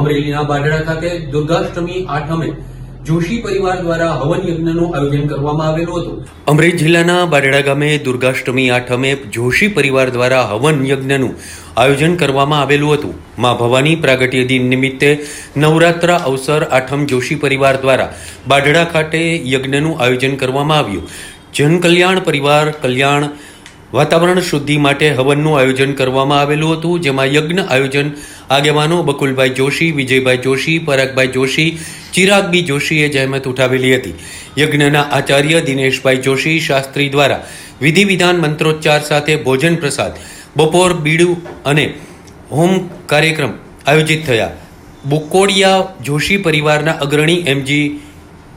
અમરેલીના બાઢડા ખાતે દુર્ગાષ્ટમી આઠમે જોશી પરિવાર દ્વારા હવન યજ્ઞનું આયોજન કરવામાં આવેલું હતું. અમરેલી જિલ્લાના બાઢડા ગામે દુર્ગાષ્ટમી આઠમે જોશી પરિવાર દ્વારા હવન યજ્ઞનું આયોજન કરવામાં આવેલું હતું. મા ભવાની પ્રાગટ્ય દિન નિમિત્તે નવરાત્ર અવસર આઠમ જોશી પરિવાર દ્વારા બાઢડા ખાતે યજ્ઞનું આયોજન કરવામાં આવ્યું. જનકલ્યાણ પરિવાર કલ્યાણ વાતાવરણ શુદ્ધિ માટે હવનનું આયોજન કરવામાં આવેલું હતું, જેમાં યજ્ઞ આયોજન આગેવાનો બકુલભાઈ જોશી, વિજયભાઈ જોશી, પરાગભાઈ જોશી, ચિરાગબી જોશીએ જહેમત ઉઠાવેલી હતી. યજ્ઞના આચાર્ય દિનેશભાઈ જોશી શાસ્ત્રી દ્વારા વિધિ વિધાન મંત્રોચ્ચાર સાથે ભોજન પ્રસાદ, બપોર બીડું અને હોમ કાર્યક્રમ આયોજિત થયા. બુકોડિયા જોશી પરિવારના અગ્રણી એમજી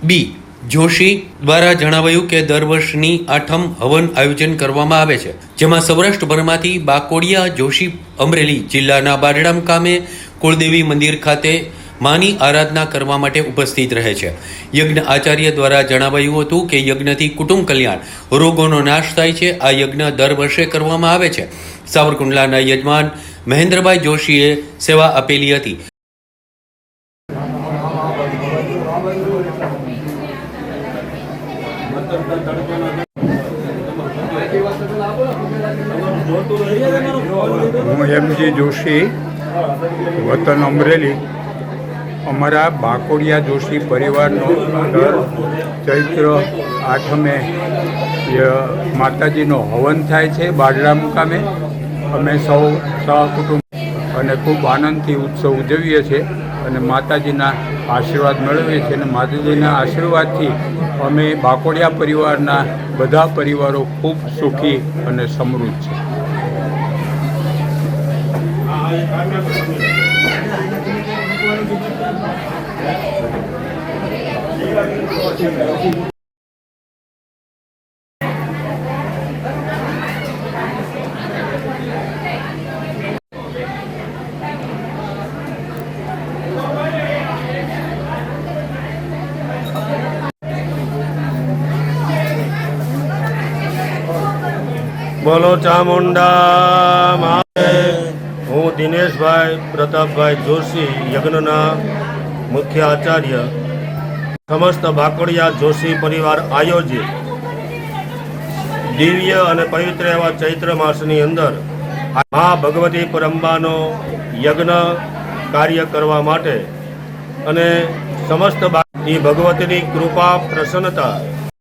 બી જોશી દ્વારા જણાવાયું કે દર વર્ષની આઠમ હવન આયોજન કરવામાં આવે છે, જેમાં સૌરાષ્ટ્રભરમાંથી બાકોડિયા, જોશી, અમરેલી જિલ્લાના બારડામ કામે કુળદેવી મંદિર ખાતે માની આરાધના કરવા માટે ઉપસ્થિત રહે છે. યજ્ઞ આચાર્ય દ્વારા જણાવાયું હતું કે યજ્ઞથી કુટુંબ કલ્યાણ, રોગોનો નાશ થાય છે. આ યજ્ઞ દર વર્ષે કરવામાં આવે છે. સાવરકુંડલાના યજમાન મહેન્દ્રભાઈ જોશીએ સેવા આપેલી હતી. હું એમજી જોશી, વતન અમરેલી. અમારા બાકોડિયા જોશી પરિવારનો દર ચૈત્ર આઠમે માતાજીનો હવન થાય છે બારડા મુકામે. અમે સૌ સહકુટુંબ અને ખૂબ આનંદથી ઉત્સવ ઉજવીએ છીએ. અને માતાજીના આશીર્વાદ મેળવીએ છીએ અને માતાજીના આશીર્વાદથી અમે બાકોડિયા પરિવારના બધા પરિવારો ખૂબ સુખી અને સમૃદ્ધ છે. બોલો ચામુંડા મારે હું દિનેશભાઈ પ્રતાપભાઈ જોશી, યજ્ઞના મુખ્ય આચાર્ય. સમસ્ત ભાકોડિયા જોશી પરિવાર આયોજિત. દિવ્ય અને પવિત્ર એવા ચૈત્ર માસની અંદર મા ભગવતી પરંબાનો યજ્ઞ કાર્ય કરવા માટે અને સમસ્ત ભગવતીની કૃપા પ્રસન્નતા